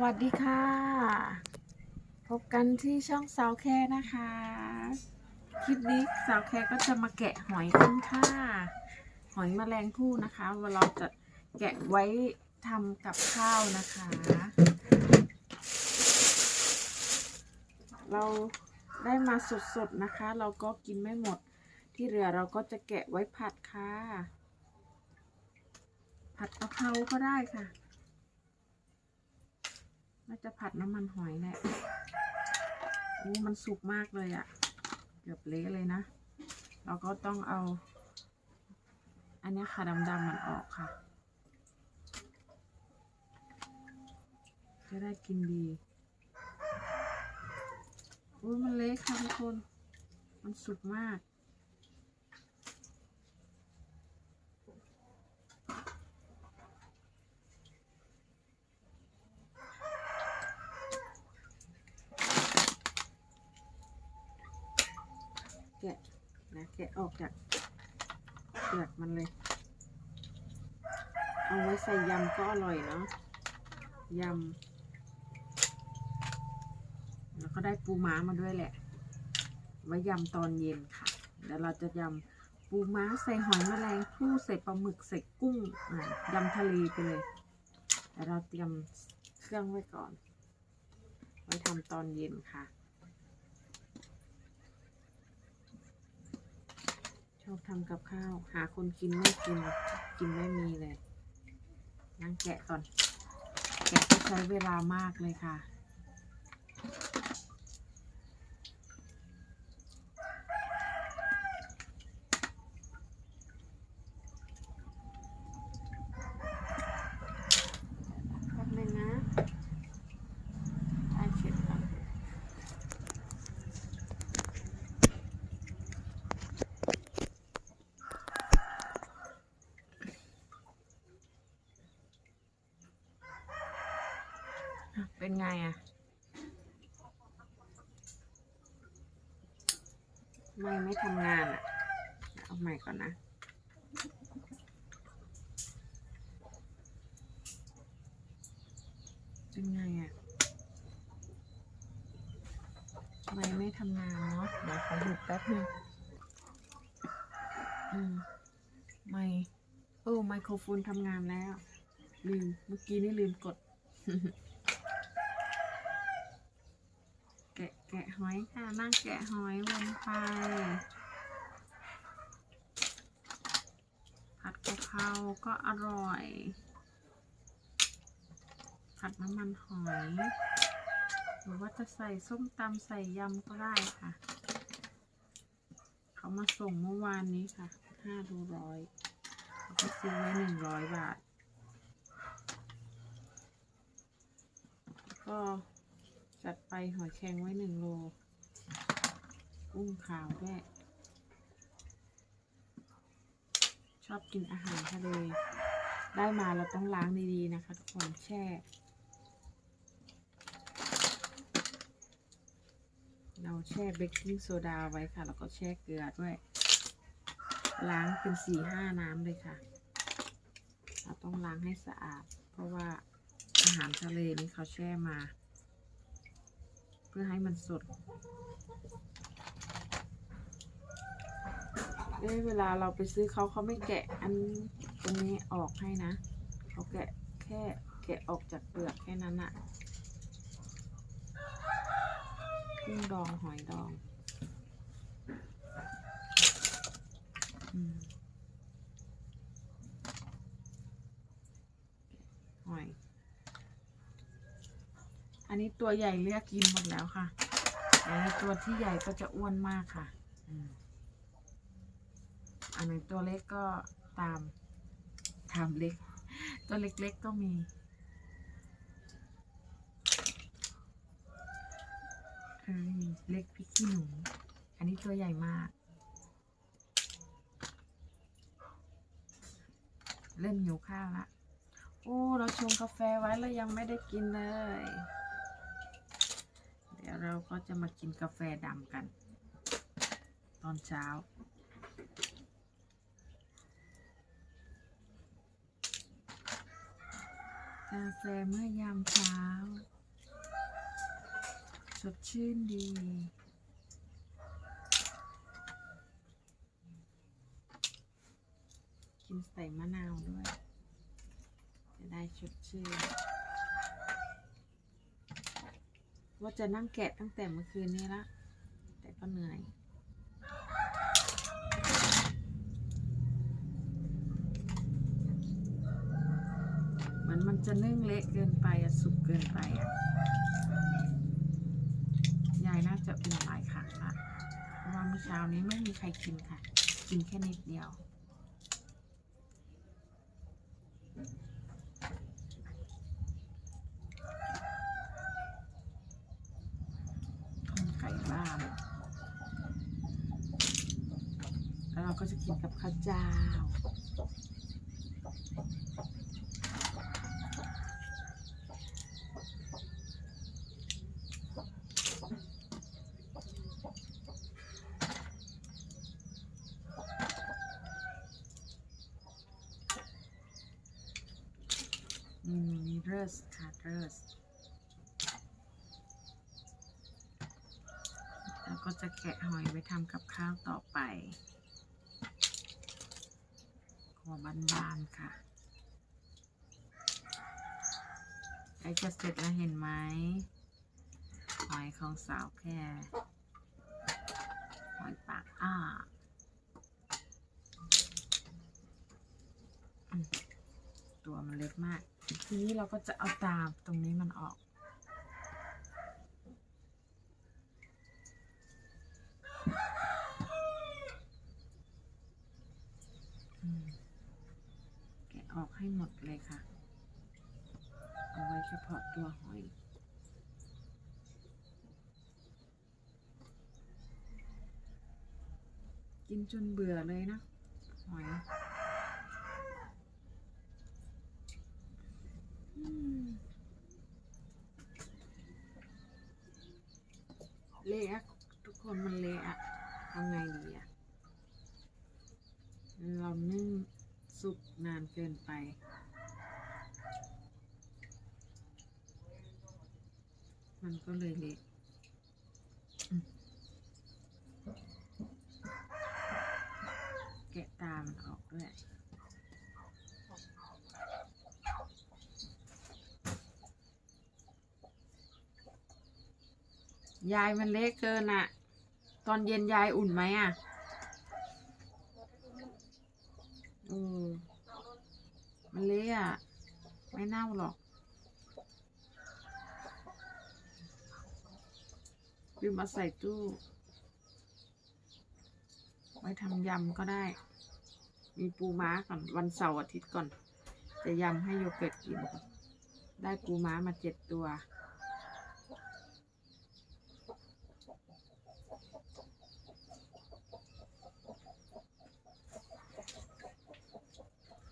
วัสดีค่ะ พบกันที่ช่องสาวแค่นะคะ คลิปนี้สาวแค่ก็จะมาแกะหอยกันค่ะ หอยแมลงภู่นะคะวเราจะแกะไว้ทำกับข้าวนะคะ เราได้มาสดๆนะคะ เราก็กินไม่หมดที่เหลือเราก็จะแกะไว้ผัดค่ะ ผัดกะเพราก็ได้ค่ะ น่าจะผัดน้ำมันหอยแหละโอ้มันสุกมากเลยอะ่ะ เกือบเละเลยนะ เราก็ต้องเอา อันนี้ค่ะดำๆมันออกค่ะ จะได้กินดีอุ้ยมันเละค่ะทุกคน มันสุกมาก แกะนะแกะออกจากเปลือกมันเลย เอาไว้ใส่ยำก็อร่อยเนาะยำแล้วก็ได้ปูม้ามาด้วยแหละ ไว้ยำตอนเย็นค่ะ เดี๋ยวเราจะยำปูม้าใส่หอยแมลงภู่ใส่ปลาหมึกใส่กุ้งยำทะเลไปเลยเดี๋ยวเราเตรียมเครื่องไว้ก่อน ไว้ทำตอนเย็นค่ะ อบทำกับข้าว หาคนกินไม่กิน กินไม่มีเลยนั่งแกะก่อน แกะก็ใช้เวลามากเลยค่ะ แป๊บนึงนะได้เช็ดก่อน อะ เป็นไงอะไม่ไม่ทำงานอะเอาใหม่ก่อนนะเป็นไงอะไม่ไม่ทำงานเนาะเดี๋ยวขอหยุดแป๊บนึงอืมไม่โอ้ไมโครโฟนทำงานแล้วลืมเมื่อกี้นี่ลืมกด แกะหอยค่ะนั่งแกะหอยวนไป ผัดกะเพราก็อร่อย ผัดน้ำมันหอย หรือว่าจะใส่ส้มตำใส่ยำก็ได้ค่ะ เขามาส่งเมื่อวานนี้ค่ะห้าดูร้อยเขาก็ซื้อไว้หนึ่งร้อยบาท ก็ จัดไปหอยแครงไว้หนึ่งโล กุ้งขาวด้วย ชอบกินอาหารทะเล ได้มาเราต้องล้างดีๆนะคะทุกคนแช่เราแช่เบกกิ้งโซดาไว้ค่ะ แล้วก็แช่เกลือด้วย ล้างเป็นสี่ห้าน้ำเลยค่ะ เราต้องล้างให้สะอาด เพราะว่าอาหารทะเลนี่เขาแช่มา เพื่อให้มันสดเอ้เวลาเราไปซื้อเขาเขาไม่แกะอันตรงนี้ออกให้นะเขาแกะแค่แกะออกจากเปลือกแค่นั้นอะกุ้งดองหอยดองอหอย อันนี้ตัวใหญ่เลือกกินหมดแล้วค่ะแต่ตัวที่ใหญ่ก็จะอ้วนมากค่ะอันไหนตัวเล็กก็ตามตามเล็ก ตัวเล็กๆก็มี เล็กพริกขี้หนู อันนี้ตัวใหญ่มาก เริ่มหิวข้าวละโอ้ เราชงกาแฟไว้แล้วยังไม่ได้กินเลย ดี๋ยวเราก็จะมากินกาแฟดำกัน ตอนเช้า กาแฟเมื่อยามเช้า สดชื่นดีกินใส่มะนาวด้วย จะได้สดชื่น ว่าจะนั่งแกะตั้งแต่เมื่อคืนนี้ละ แต่ก็เหนื่อย เหมือนมันจะนึ่งเละเกินไปอะสุกเกินไปอะยายน่าจะอุ่นหลายครั้งละเพราะว่าเมื่อเช้านี้ไม่มีใครกินค่ะ กินแค่นิดเดียว ต้ มไก่บ้านแล้วเราก็จะกินกับข้าวเจ้า อืมมีเรสค่ะเรส แล้ว ก็จะแกะหอยไว้ทำกับข้าวต่อไป ขอบานๆค่ะใกล้จะเสร็จแล้วเห็นไหมหอยของสาวแค่หอยปากอ้าตัวมันเล็กมาก ทีนี้เราก็จะเอาตามตรงนี้มันออก อืมแกะออกให้ห มดเลยค่ะ เอาไว้เฉพาะตัวหอยกินจนเบื่อเลยนะหอยเละทุกคนมันเละอะทำไงดีอะเรานึ่งุกนานเกินไป มันก็เลยเละแกะตามันออกด้วยยายมันเละเกินอะตอนเย็นยายอุ่นไหมอะ เออมันเละอะ ไม่เน่าหรอกลืมมาใส่ตู้ ไว้ทำยำก็ได้ มีปูม้าก่อน วันเสาร์อาทิตย์ก่อน จะยำให้โยเกิร์ตกิน ได้ปูม้ามาเจ็ดตัว